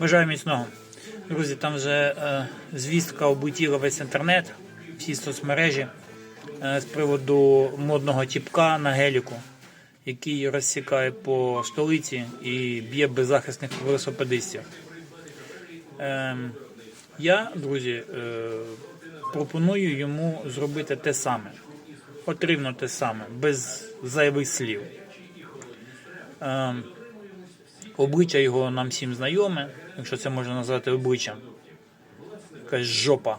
Бажаю міцного. Друзі, там вже е, звістка облетіла весь інтернет, всі соцмережі е, з приводу модного тіпка на геліку, який розсікає по столиці і б'є беззахисних велосипедистів. Ем, я, друзі, е, пропоную йому зробити те саме. От те саме, без зайвих слів. Ем, обличчя його нам всім знайоме, якщо це можна назвати обличчям. Якась жопа.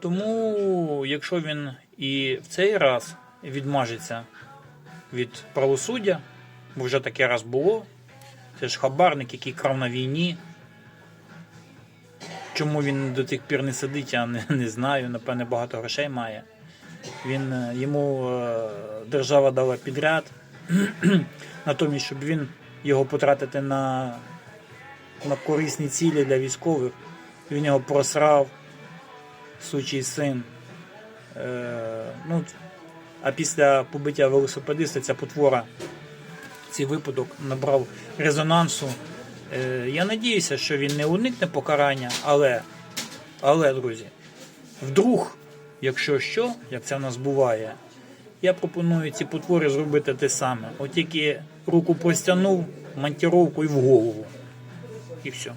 Тому, якщо він і в цей раз відмажеться від правосуддя, бо вже таке раз було, це ж хабарник, який крав на війні. Чому він до тих пір не сидить, я не, не знаю. Напевне, багато грошей має. Він, е, йому е, держава дала підряд, натомість, щоб він його потратити на, на корисні цілі для військових. Він його просрав, сучий син. Е, ну, а після побиття велосипедиста ця потвора, цей випадок набрав резонансу. Е, я надіюся, що він не уникне покарання, але, але, друзі, вдруг, якщо що, як це в нас буває, я пропоную ці потвори зробити те саме. От тільки руку простягнув, монтіровку і в голову. І все.